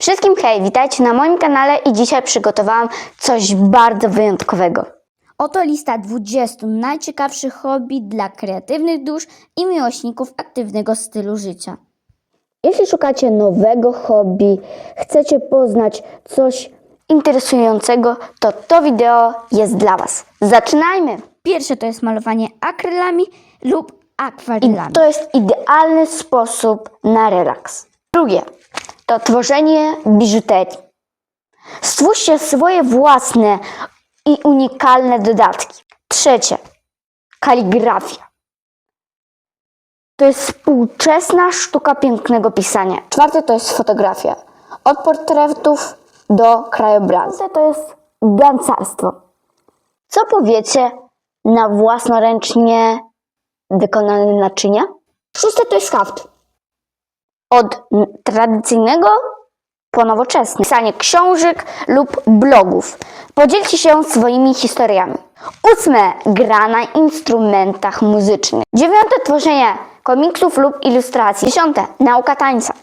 Wszystkim hej, witajcie na moim kanale i dzisiaj przygotowałam coś bardzo wyjątkowego. Oto lista 20 najciekawszych hobby dla kreatywnych dusz i miłośników aktywnego stylu życia. Jeśli szukacie nowego hobby, chcecie poznać coś interesującego, to to wideo jest dla Was. Zaczynajmy! Pierwsze to jest malowanie akrylami lub akwarelami. to jest idealny sposób na relaks. Drugie to tworzenie biżuterii. Stwórzcie swoje własne i unikalne dodatki. Trzecie kaligrafia. To jest współczesna sztuka pięknego pisania. Czwarte to jest fotografia. Od portretów do krajobrazu. Piąte to jest gancarstwo. Co powiecie na własnoręcznie wykonane naczynia? Szóste to jest haft. Od tradycyjnego po nowoczesny. Pisanie książek lub blogów. Podzielcie się swoimi historiami. Ósme. Gra na instrumentach muzycznych. Dziewiąte. Tworzenie komiksów lub ilustracji. Dziesiąte. Nauka tańca.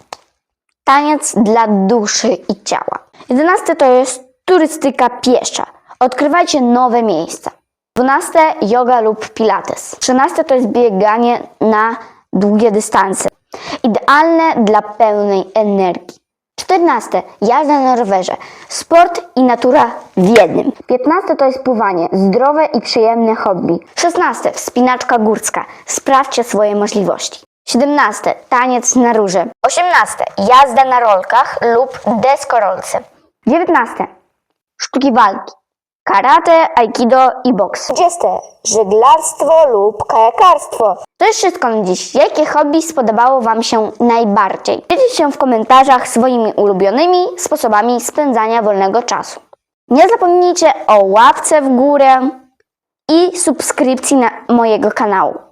Taniec dla duszy i ciała. Jedenaste to jest turystyka piesza. Odkrywajcie nowe miejsca. 12 yoga lub pilates. 13 to jest bieganie na długie dystanse. Idealne dla pełnej energii. 14 jazda na rowerze. Sport i natura w jednym. 15 to jest pływanie. Zdrowe i przyjemne hobby. 16 wspinaczka górska. Sprawdźcie swoje możliwości. 17 taniec na róże. 18 jazda na rolkach lub deskorolce. 19 sztuki walki. Karate, aikido i boks. 20. Żeglarstwo lub kajakarstwo. To jest wszystko na dziś. Jakie hobby spodobało Wam się najbardziej? Dzielcie się w komentarzach swoimi ulubionymi sposobami spędzania wolnego czasu. Nie zapomnijcie o łapce w górę i subskrypcji na mojego kanału.